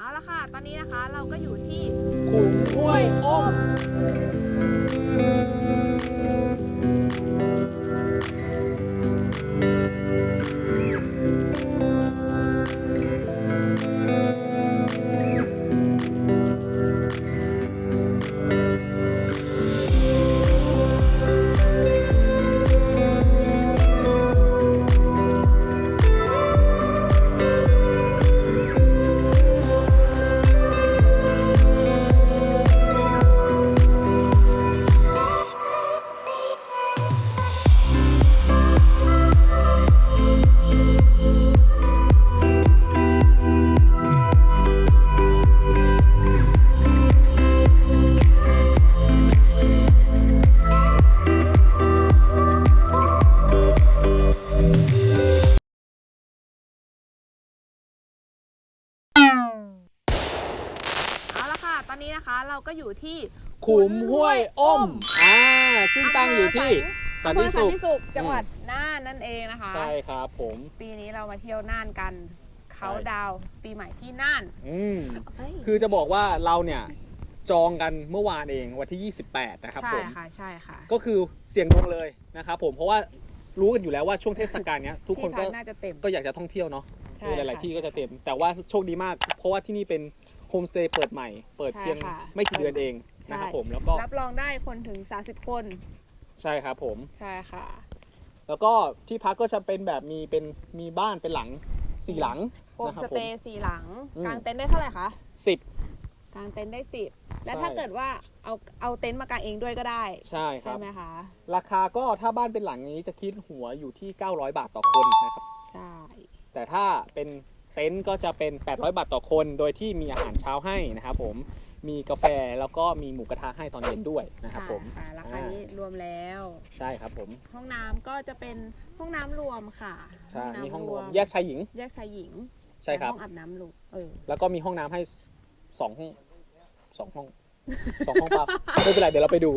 เอาละค่ะ ตอนนี้นะคะเราก็อยู่ที่ขุนห้วยอ้ม ก็อยู่ที่ขุมห้วยอ้มอ่าซึ่งตั้งอยู่ที่สันอำเภติอสัสุนขติสุขจังหวัดน่านนั่นเองนะคะ ใช่ครับผม ปีนี้เรามาเที่ยวน่านกันเขาใช่ดาวน์ปีใหม่ที่น่านอืมเฮ้ยคือจะบอกว่าเราเนี่ยจองกันเมื่อวานเองวันที่ 28 นะครับใช่ผมค่ะใช่ค่ะ ก็คือเสี่ยงดวงเลยนะครับผมเพราะว่ารู้กันอยู่แล้วว่าช่วงเทศกาลเนี้ยทุกคนก็ที่พัน่าจะเต็มก็อยากจะท่องเที่ยวเนาะใช่เออหลายค่ะๆที่ก็จะเต็ม แต่ว่าโชคดีมาก เพราะว่าที่นี่เป็น โฮมสเตย์เปิดใหม่ เปิดใช่เพียงค่ะ ไม่กี่เดือนเองนะครับผมแล้วก็รับรองได้คนถึง 30 คน ใช่ครับผม ใช่ค่ะ แล้วก็ที่พักก็จะเป็นแบบมีเป็นมีบ้านเป็นหลังสี่หลังโฮมนะคสรับผเตม ย์สี่หลัง อืม กางเต็นท์ได้เท่าไหร่คะ สิบ กางเต็นท์ได้สิบและใช่ถ้าเกิดว่าเอาเอาเต็นท์มากางเองด้วยก็ได้ใช่คใช่รับไหมคะ ราคาก็ถ้าบ้านเป็นหลังนี้จะคิดหัวอยู่ที่ 900 บาทต่อคนนะครับ ใช่ แต่ถ้าเป็น เต็นท์ก็จะเป็น 800 บาทต่อคน โดยที่มีอาหารเช้าให้นะครับผม มีกาแฟแล้วก็มีหมูกระทะให้ตอนเย็นด้วยนะครับผมค่ะราคานี้รวมแล้ว ใช่ครับผม ห้องน้ำก็จะเป็นห้องน้ำรวมค่ะใช่มีห้องรวมำแยกชายหญิง แยกชายหญิงใช่ครับห้องอาบน้ำลูกเออ แล้วก็มีห้องน้ำให้สองห้องสองห้องสองห้องเปล่าไม่เป็นไรเดี๋ยวเราไปดู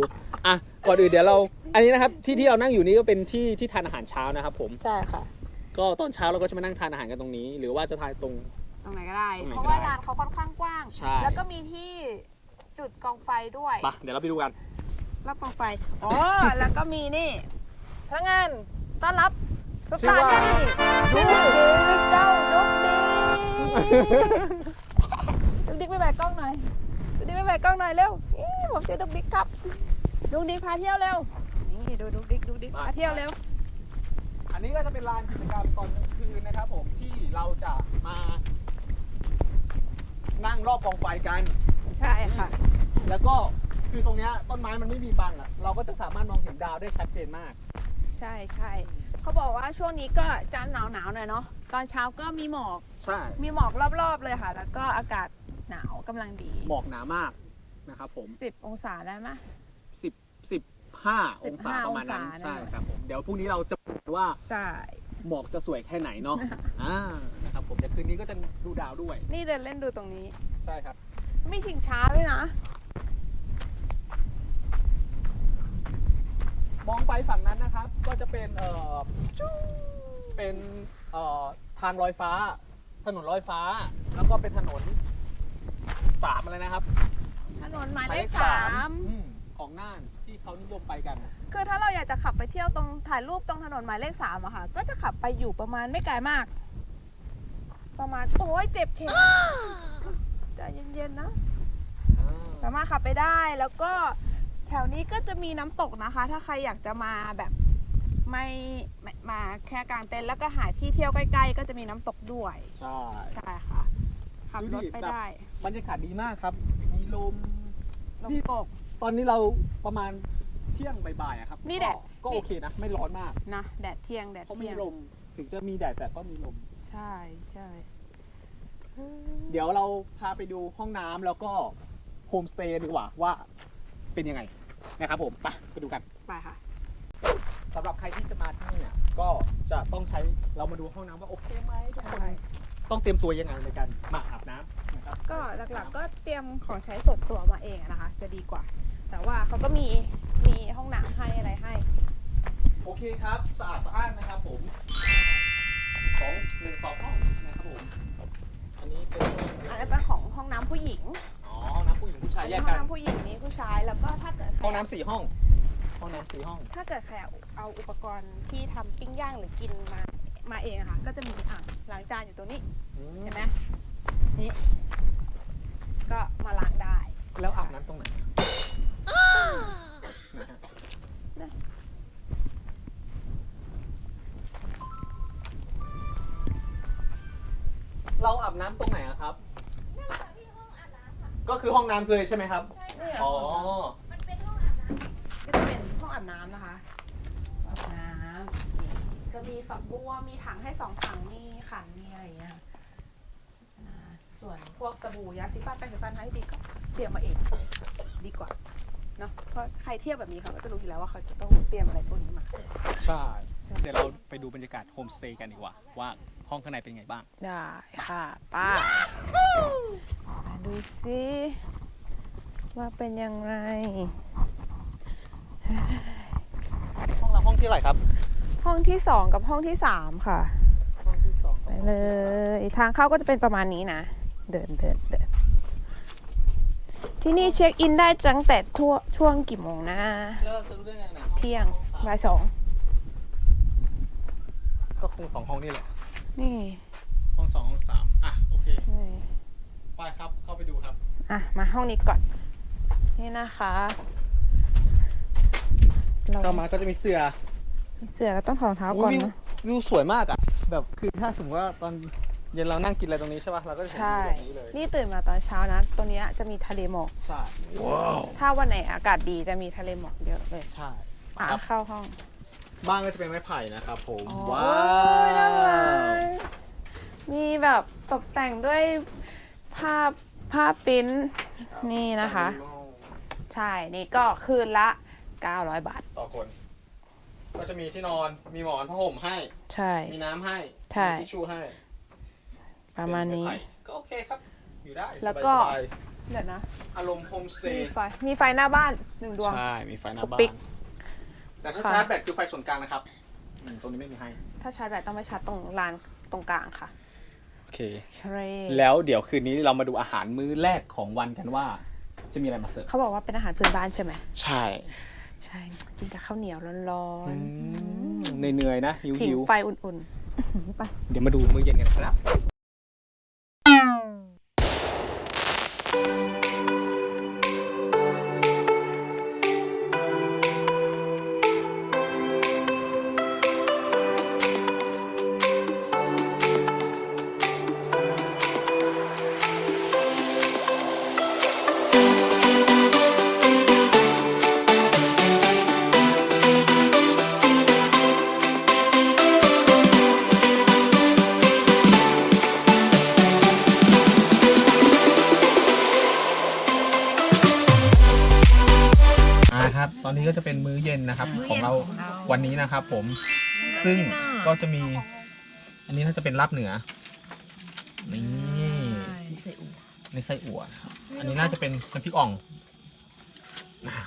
อะก่อนอื่นเดี๋ยวเรา อันนี้นะครับที่ที่เรานั่งอยู่นี่ก็เป็นที่ที่ทานอาหารเช้านะครับผม ใช่ค่ะ ก็ตอนเช้าเราก็จะมานั่งทานอาหารกันตรงนี้ หรือว่าจะทานตรง ตรงไหนก็ได้ ตรงไหนเพราะก็ว่าได้ร้านเขาค่อนข้างกว้าง ใช่ แล้วก็มีที่จุดกองไฟด้วยปะเดี๋ยวเราไปดูกันรอบกองไฟอ๋อแล้วก็มีนี่พนักงานต้อนรับทุกชื่อท่านว่าที่นี่ชื่อเจ้าดุกดิกดุกดิกไปแบกกล้องหน่อยดุกดิกไปแบกกล้องหน่อยเร็วอี้ผมชื่อดุกดิกครับดุกดิกพาเที่ยวเร็วนี่ดูดุกดิกดุกดิกพาเที่ยวเร็วอั นนี้ก็จะเป็นลานกิจกรรมตอนกลางคืนนะครับ ผมที่เราจะมา นั่งรอบกองไฟกัน ใช่ค่ะ แล้วก็คือตรงเนี้ยต้นไม้มันไม่มีบังอะ เราก็จะสามารถมองเห็นดาวได้ชัดเจนมาก ใช่ใช่เขาบอกว่าช่วงนี้ก็จะหนาวหนาวๆหน่อยเนาะตอนเช้าก็มีหมอกใช่ มีหมอกรอบๆเลยค่ะ แล้วก็อากาศหนาวกำลังดีหมอกหนามากนะครับผม 10 องศาได้ไหม 10 15 องศาประมาณนั้น องศา ใช่ได้ครับผม เดี๋ยวพรุ่งนี้เราจะดูว่าใช่ หมอกจะสวยแค่ไหนเนาะ อ่านะครับผมเดี๋ยวคืนนี้ก็จะดูดาวด้วย นี่เดินเล่นดูตรงนี้ ใช่ครับมีชิงช้าด้วยนะ มองไปฝั่งนั้นนะครับ ก็จะเป็น เอ่อ เป็นเอ่อทางลอยฟ้า ถนนลอยฟ้า แล้วก็เป็นถนนสามอะไรนะครับถนนหมายหมายเลเลขขสาสามมอืม ของน่านที่เขานิยมไปกัน คือถ้าเราอยากจะขับไปเที่ยวตรงถ่ายรูปตรงถนนหมายเลขสามอะค่ะ ก็จะขับไปอยู่ประมาณไม่ไกลมาก ประมาณโอ้ยเจ็บเข็มใจเย็นๆนะ สามารถขับไปได้แล้วก็แถวนี้ก็จะมีน้ำตกนะคะ ถ้าใครอยากจะมาแบบไม่ไม่มาแค่กลางเต็นท์แล้วก็หาที่เที่ยวใกล้ ๆ ก็จะมีน้ำตกด้วยใช่ใช่ค่ะขับรถไปได้ บรรยากาศดีมากครับ มีลมลมตก ตอนนี้เราประมาณเที่ยงบ่ายๆอะครับนี่แหละก็ก็โอเคนะ ไม่ร้อนมาก นะแดดเที่ยงแดดเพราะมีเที่ยงลม ถึงจะมีแดดแต่ก็มีลม ใช่ใช่เดี๋ยวเราพาไปดูห้องน้ำแล้วก็โฮมสเตย์ดีกว่าว่าเป็นยังไงนะครับผมไปไปดูกันไปค่ะ สำหรับใครที่จะมาที่นี่เนี่ยก็จะต้องใช้เรามาดูห้องน้ำว่าโอเคไหมทุกคนใช่ต้องเตรียมตัวยังไงในการมาอาบน้ำนะครับก็หลักๆก็เตรียมของใช้ส่วนตัวมาเองอะนะคะ จะดีกว่า แต่ว่าเขาก็มีมีห้องน้ำให้อะไรให้ โอเคครับ สะอาดสะอ้านนะครับผมสองหนึ่งสองห้องนะครับผม อันนี้เป็นอันนี้เป็นของห้องผู้หญิงอ๋อห้องน้ำผู้หญิงผู้ชายแยกห้องกัน น้ำผู้หญิงนี่ผู้ชายแล้วก็ถ้าเกิดใครห้องน้ำสี่ห้อง ห้องน้ำสี่ห้อง ถ้าเกิดใครเอาอุปกรณ์ที่ทำปิ้งย่างหรือกินมามาเองอะค่ะ ก็จะมีอ่างล้างจานอยู่ตรงนี้อืมเห็นไหมนี่ก็มาล้างได้ แล้วอาบน้ำตรงไหนนะฮะได้ เราอาบน้ำตรงไหนอะครับ ก็คือห้องน้ำเลยใช่ไหมครับนี่อ๋อ ก็จะเป็นห้องอาบน้ำนะคะอาบน้ำนี่ก็มีฝักบัวมีถังให้สองถังมีขันมีอะไรอย่างเงี้ยอ่าส่วนพวกสบู่ยาสีฟันแปรงสีฟันให้ดีก็เตรียมมาเองดีกว่า เนาะเพราะใครเที่ยวแบบนี้เขาก็จะรู้อยู่แล้วว่าเขาจะต้องเตรียมอะไรพวกนี้มา ใช่ เดี๋ยวเราไปดูบรรยากาศโฮมสเตย์กันดีกว่า ว่าห้องข้างในเป็นไงบ้าง ได้ค่ะป้ามาดูสิว่าเป็นยังไง ห้องเราห้องที่เท่าไหร่ครับ ห้องที่สองกับห้องที่สามค่ะห้องที่สองไปเลย ทางเข้าก็จะเป็นประมาณนี้นะ เดินเดินเดิน ที่นี่เช็คอินได้ตั้งแต่ทั่วช่วงกี่โมงนะ แล้วเราจะรู้ได้ไงนะเที่ยงบ่ายสองก็คงสองห้องนี่แหละ นี่ห้องสองห้องสามอะ โอเค นี่ไปครับ เข้าไปดูครับ อะ มาห้องนี้ก่อน นี่นะคะเราเข้ามาก็จะมีเสือเสือเราต้องถอดรองเท้าก่อนวิวนะ วิวสวยมากอะ แบบคือถ้าสมมติว่าตอน เย็นเรานั่งกินอะไรตรงนี้ใช่ป่ะเราก็จะเห็นใช่ วิวแบบนี้เลยนี่ตื่นมาตอนเช้านะตรงเนี้ยจะมีทะเลหมอก ใช่ถ้าวันไหนอากาศดีจะมีทะเลหมอกเยอะเลยใช่อะครับเข้าห้องบ้านก็จะเป็นไม้ไผ่นะครับผมอ๋อว้าโอ้ยน่ารัวกมีแบบตกแต่งด้วยภาพภาพปริ้นท์นี่นะคะ ใช่ นี่ก็คืนละ 900 บาท ต่อคน ก็จะมีที่นอนมีหมอนผ้าห่มให้ ใช่ มีน้ำให้ใช่ มีทิชชู่ให้ ประมาณนี้ เป็ไไผ่ก็โอเคครับ อยู่ได้แล้วก็ สบายเดี๋ยวนะ ๆอารมณ์โฮมสเตมีย์ไฟ มีไฟหน้าบ้านหนึ่งดวง ใช่ มีไฟหน้าปุ๊บ้าบปิ๊กนแต่ถ้าค่ะ ชาร์จแบตคือไฟส่วนกลางนะครับอืมตรงนี้ไม่มีให้ ถ้าชาร์จแบตต้องไปชาร์จตรงลานตรงกลางค่ะโอเคเครแล้วเดี๋ยวคืนนี้เรามาดูอาหารมื้อแรกของวันกันว่า จะมีอะไรมาเสิร์ฟ เขาบอกว่าเป็นอาหารพื้นบ้านใช่ไหม ใช่ใช่ กินกับข้าวเหนียวร้อนๆเหนื่อยๆนะ หิวผิงหิวไฟอุ่นๆ ไป เดี๋ยวมาดูมื้อเย็นกันครับ อ่าครับ ตอนนี้ก็จะเป็นมื้อเย็นนะครับ ของเราวันนี้นะครับผม ซึ่งก็จะมี อันนี้น่าจะเป็นลาบเหนือ นี่ใส่อูในไส้อั่วนะครับอันนี้น่าจะเป็นน้ำพริกอ่องอ่า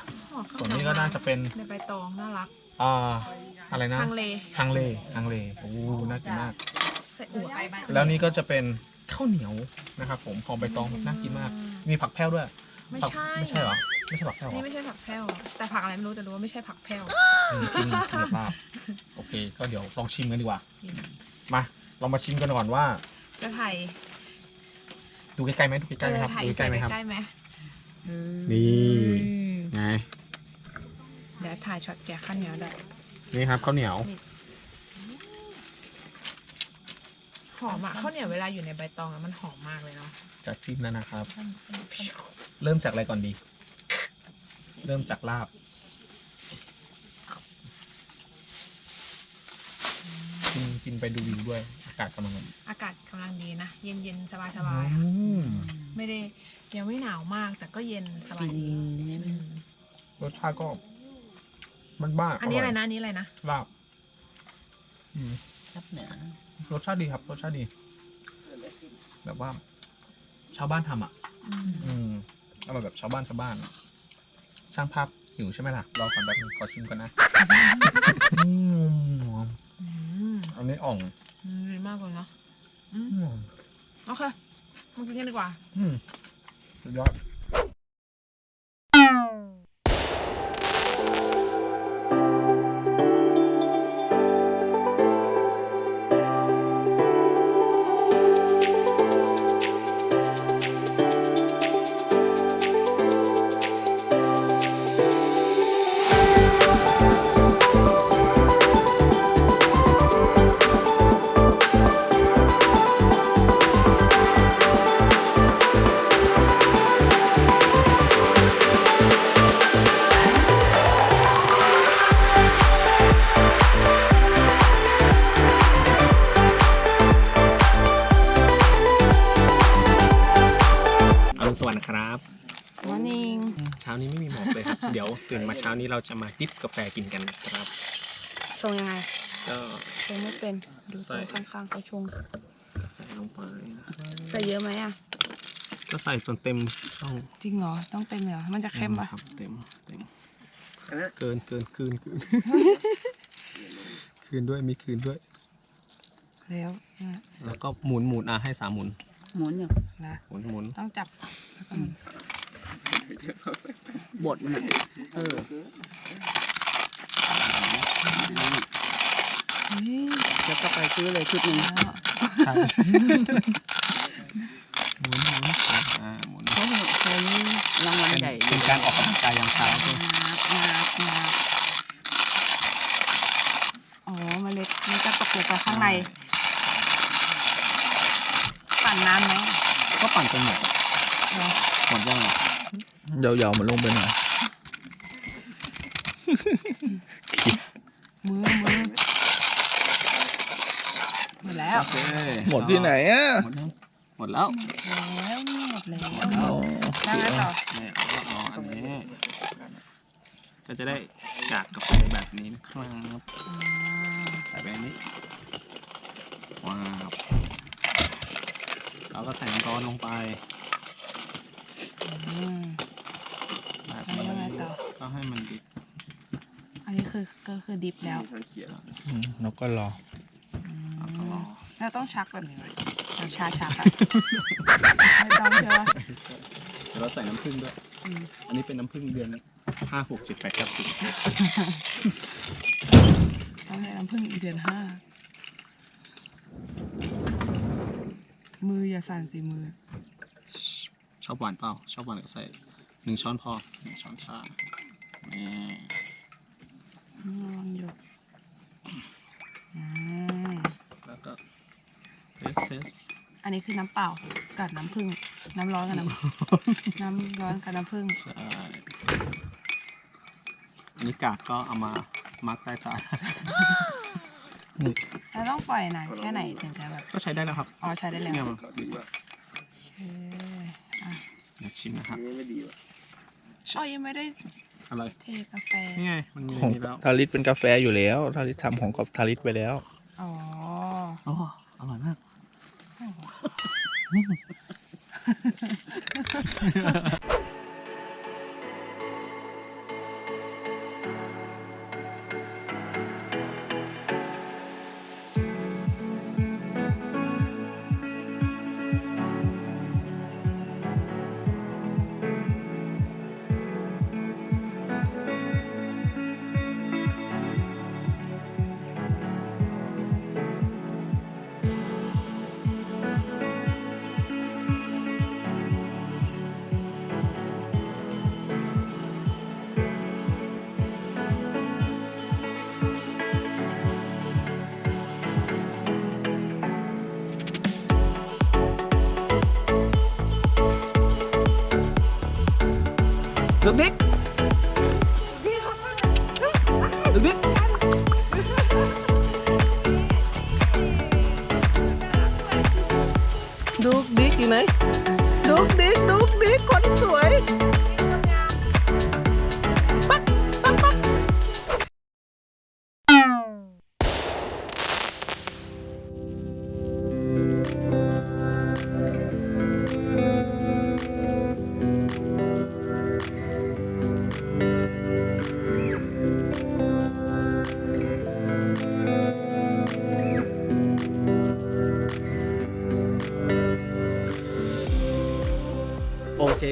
ส่วนนี้ก็น่าจะเป็นในใบตองน่ารักอ่าอะไรนะทางเลทางเลทางเลโอ้น่ากินมากใส่อูไปบ้านแล้วนี่ก็จะเป็นข้าวเหนียวนะครับ ผมหอมใบตองน่ากินมาก มีผักแพร่วด้วย ไม่ผักใช่ ไม่ใช่เหรอ ไม่ใช่ผักแพร่วเหรนี่อไม่ใช่ผักแพร่วแต่ผักอะไรไม่รู้แต่รู้ว่าไม่ใช่ผักแพร่วอืมกินกินกับลาบโอเค ก็เดี๋ยวลองชิมกันดีกว่า มาเรามาชิมกันก่อนว่า จะถ่ายดูใกล้ๆไหมดูใกล้ๆไหมครับถ่ายดูใกล้ๆไหมครับ ใกล้ๆไหมนี่ ไง เดี๋ยวถ่ายช็อตแจกข้าวเหนียวด้วยนี่ครับข้าวเหนียว หอมอะข้าวเหนียวเวลาอยู่ในใบตองอะมันหอมมากเลยเนาะจะจิ้มแล้วนะครับ เริ่มจากอะไรก่อนดี เริ่มจากลาบ กินกินไปดูวิวด้วย อากาศกำลังแบบอากาศกำลังดีนะ เย็นเย็นๆสบายสอืบายๆอะมไม่ได้ยังไม่หนาวมากแต่ก็เย็นสบายดีอืมรสชาติก็ มันบ้าอันนี้อะไรนะอันนี้อะไรนะลาบ อืม รับเหนือ รสชาติดีครับ รสชาติดี แบบว่า ชาวบ้านทำอะ อืมอืมอร่อยแบบชาวบ้านชาวบ้านช่างภาพหิวใช่ไหมล่ะรอก่อนแป๊บนึงขอชิมก่อนนะอืมอืมอันนี้อ่องอืมดีมากเลยเนาะอืมอืมโอเคมากินกันดีกว่า อืมสุดยอด เลยครับเดี๋ยวตื่นมาเช้านี้เราจะมาดิฟกาแฟกินกันครับชงยังไงก็ชงไม่เป็นดูใส่ตัวข้างๆเขาชงใส่ลงไปใส่เยอะไหมอะก็ใส่จนเต็มช่องจริงเหรอต้องเต็มเลยเหรอมันจะเค็มปะครับเต็มเต็มเกินเกินคืนคืนคืนด้วยมีคืนด้วย แล้วนะแล้วก็หมุนหมุนอะให้สามหมุนหมุนอยู่นะหมุนหมุนต้องจับแล้วก็หมุน บดมันเออนี่แล้วก็ไปซื้อเลยชุดหนึ่งแล้วใช่หมุนหมุนอ่าหมุนเขาเขารางวัลเป็นใหญ่ เป็นการออกกำลังกายยามเช้าด้วย งับงับงับอ๋อเมล็ดมันจะตกลงไปข้างใน ปั่นน้ำไหม ก็ปั่นจนหมด เหรอ หมดยังอะ ยาวๆมันลงไปหน่อยมือมือหมดแล้วโอเคหมดที่ไหนอะหมดยังหมดแล้วแล้วนี่หมดแล้วอ๋อแล้วไงต่อเนี่ยแล้วก็เอาอันนี้ก็จะได้กากกาแฟแบบนี้นะครับใส่ไปอันนี้ว้าวเราก็ใส่น้ำร้อนลงไป อืม แบบนี้ แล้วยังไงต่อ ก็ให้มันดิบอันนี้คือก็คือดิบแล้วอืมแล้วก็รอ แล้วก็รอแล้วต้องชักแบบนี้ไหมแบบชาชักอะ ไม่ต้องใช่ปะ เดี๋ยวเราใส่น้ำผึ้งด้วย อืม อันนี้เป็นน้ำผึ้งเดือนห้าหกเจ็ดแปดเก้าสิบต้องให้น้ำผึ้งอีกเดือนห้า มืออย่าสั่นสิมือ ชอบหวานเปล่า ชอบหวานก็ใส่หนึ่งช้อนพอหนึ่งช้อนชานี่อืม ลองหยดอืมแล้วก็เทสเทสอันนี้คือน้ำเปล่ากับน้ำผึ้งน้ำร้อนกับน้ำ น้ำร้อนกับน้ำผึ้งใช่อันนี้กากก็เอามามัดใต้ตาแล้วต้องปล่อยนานแค่ไหนถึงจะแบบก็ใช้ได้แล้วครับอ๋อใช้ได้แล้วเนี่ยมันโอเคอะ เดี๋ยวชิมนะครับอ๋อยังไม่ได้ อะไร เทกาแฟ นี่ไง มันมีของนี่แล้ว ทาริสเป็นกาแฟอยู่แล้วทาริสทำของกับทาริสไปแล้ว อ๋ออ๋ออร่อยมาก ดึกดิก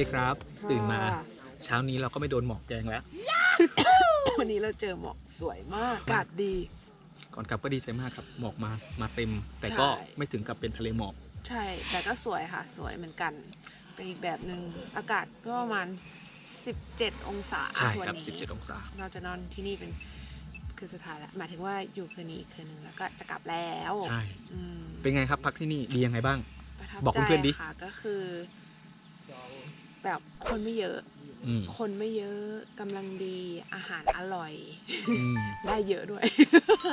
คครับ ตื่นมาเช้านี้เราก็ไม่โดนหมอกแกงแล้ว วันนี้เราเจอหมอกสวยมากอากาศดี ก่อนกลับก็ดีใจมากครับ หมอกมามาเต็ม แต่ก็ใช่ไม่ถึงกับเป็นทะเลหมอก ใช่ แต่ก็สวยค่ะ สวยเหมือนกัน เป็นอีกแบบหนึ่งอากาศก็ประมาณ 17 องศาใช่วันครับนี้17 องศา เราจะนอนที่นี่เป็นคืนสุดท้ายแล้วหมายถึงว่าอยู่คืนนี้อีกคืนหนึ่งแล้วก็จะกลับแล้ว ใช่อืมเป็นไงครับพักที่นี่ดียังไงบ้างประทับบอกใจเพื่อนๆดิค่ะก็คือ แบบคนไม่เยอะ อืมคนไม่เยอะกำลังดีอาหารอร่อย อืมได้เยอะด้วย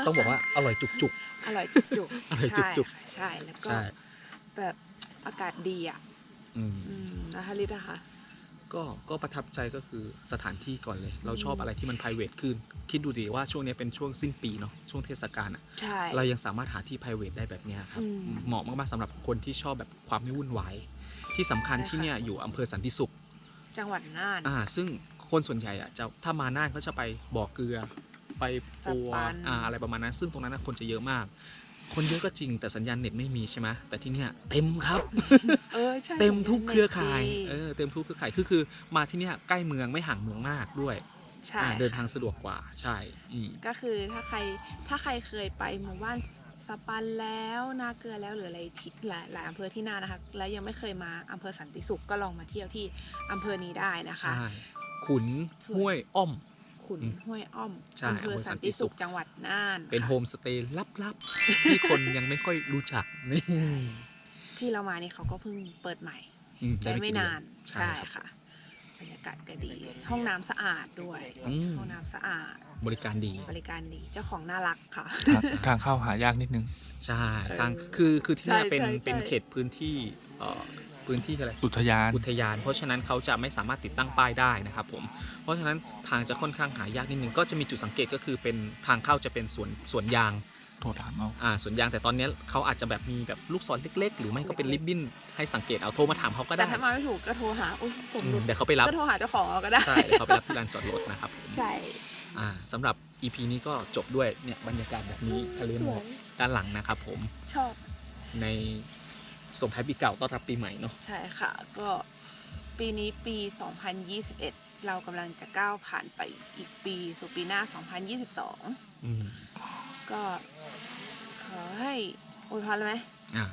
ต้องบอกว่าอร่อยจุก อร่อยจุกๆอร่อยใช่จุก ค่ะใช่แล้วๆก็ใช่แบบอากาศดีอะอืม อืมนะคะลิตอะคะ ก็ก็ประทับใจก็คือสถานที่ก่อนเลย เราชอบอะไรที่มัน p r i v a t ขึ้น คิดดูดิว่าช่วงนี้เป็นช่วงสิ้นปีเนาะช่วงเทศกาลอะใช่ เรายังสามารถหาที่ p r i v a t ได้แบบเนี้ยครับ อืม เหมาะมากๆสำหรับคนที่ชอบแบบความไม่วุ่นวาย ที่สำคัญใช่ค่ะที่เนี่ยอยู่อำเภอสันติสุขจังหวัดน่าน อ่าซึ่งคนส่วนใหญ่อะจะถ้ามาน่านก็จะไปบ่อเกลือ ไปปัวสปันอ่าอะไรประมาณนั้น ซึ่งตรงนั้นนะคนจะเยอะมาก คนเยอะก็จริงแต่สัญญาณเน็ตไม่มีใช่ไหมแต่ที่เนี่ยเต็มครับ เออใช่เต็มทุกเครือข่ายดีเออเต็มทุกเครือข่ายคือคือมาที่เนี่ยใกล้เมืองไม่ห่างเมืองมากด้วยใช่อ่าเดินค่ะทางสะดวกกว่าใช่อืม ก็คือถ้าใครถ้าใครเคยไปหมู่บ้าน สปันแล้วนาเกลือแล้วหรืออะไรที่หลายหลายอำเภอที่น่านนะคะ แล้วยังไม่เคยมาอำเภอสันติสุขก็ลองมาเที่ยวที่อำเภอนี้ได้นะคะ ใช่ขุนสวยห้วยอ้อม ขุนอืมห้วยอ้อมใช่อำเภออำเภอสัสันนติติสุสุขขจังหวัดน่านเป็นค่ะโฮมสเตย์ลับๆ ที่คนยังไม่ค่อยรู้จักนี่ที่เรามานี่เขาก็เพิ่งเปิดใหม่อืได้ไม่กี่เดือ นานใช่ใช่ครับค่ะบรรยากาศก็ดี ห้องน้ำสะอาดด้วย อืม ห้องน้ำสะอาด บริการดีบริการดีเจ้าของน่ารักค่ะ ทางทางเข้าหายากนิดนึง ใช่เออทางคือคือที่เนี่ยใช่เป็นใช่เป็นใช่เขตพื้นที่เอ่อพื้นที่อะไรอุทยานอุทยาน เพราะฉะนั้นเขาจะไม่สามารถติดตั้งป้ายได้นะครับผมเพราะฉะนั้นทางจะค่อนข้างหายากนิดนึงก็จะมีจุดสังเกตก็คือเป็นทางเข้าจะเป็นสวนสวนยางโทรถามเอาอ่าสวนยางแต่ตอนเนี้ยเขาอาจจะแบบมีแบบลูกศรเล็ก ๆ หรือไม่ก็เป็นริบบิ้นให้สังเกตเอาโทรมาถามเขาก็แต่ได้ถ้ามาไม่ถูกก็โทรหาอุ้ยผมอืหลุมดเดี๋ยวเขาไปรับก็โทรหาเจ้าของเราก็ได้ใช่เดี๋ยวเขาไปรับที่ลานจอดรถนะครับผมใช่ อ่าสำหรับ EP นี้ก็จบด้วยเนี่ยบรรยากาศแบบนี้ทะเลหมอกด้านหลังนะครับผม ชอบ ในส่งท้ายปีเก่าต้อนรับปีใหม่เนาะใช่ค่ะ ก็ปีนี้ปี 2021 เรากำลังจะก้าวผ่านไปอีกปีสู่ปีหน้า 2022 อืมก็ขอให้อวยพรเลยไหม อ่า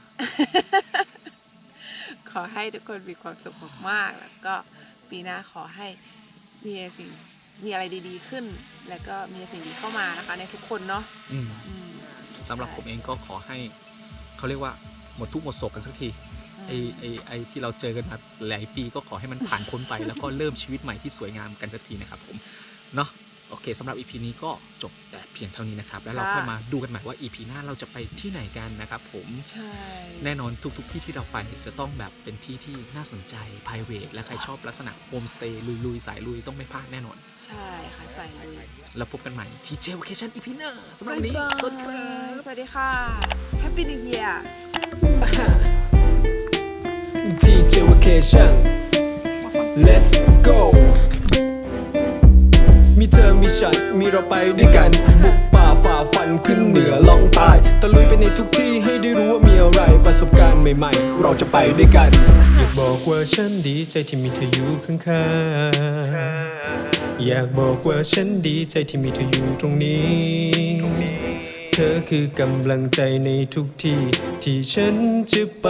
ขอให้ทุกคนมีความสุขมากๆ แล้วก็ปีหน้าขอให้มีสิ่ง มีอะไรดีๆขึ้น แล้วก็มีสิ่งดีเข้ามานะคะ ในทุกคนเนาะอืมอืมสำหรับผมเองก็ขอให้เขาเรียกว่าหมดทุกข์หมดโศกกันสักทีไอไอไอที่เราเจอกันมาหลายปีก็ขอให้มันผ่านพ้นไป แล้วก็เริ่มชีวิตใหม่ที่สวยงามกันสักทีนะครับผมเนาะ โอเคสำหรับ EP นี้ก็จบแต่เพียงเท่านี้นะครับ แล้วเราค่อยมาดูกันใหม่ว่า EP หน้าเราจะไปที่ไหนกันนะครับผมใช่ แน่นอนทุกๆที่ที่เราไปจะต้องแบบเป็นที่ที่น่าสนใจ p r i v a t และใครชอบลักษณะโฮมสเตย์ลุยๆสายลุยต้องไม่พลาดแน่นอน ใช่ค่ะใส่เลยแล้วพบกันใหม่ที่เจลเคชั่นอีพีหน้าสำหรับวันนี้บ๊ายบายสวัสดีครับ สวัสดีค่ะ Happy New Year DJ Vacation Let's go มีเธอมีฉันมีเราไปด้วยกันบุกป่าฝ่าฟันขึ้นเหนือล่องใต้ตะลุยไปในทุกที่ให้ได้รู้ว่ามีอะไรประสบการณ์ใหม่ๆ เราจะไปด้วยกัน อยากบอกว่าฉันดีใจที่มีเธออยู่ข้างๆอยากบอกว่าฉันดีใจที่มีเธออยู่ตรงนี้ เธอคือกำลังใจในทุกที่ที่ฉันจะไป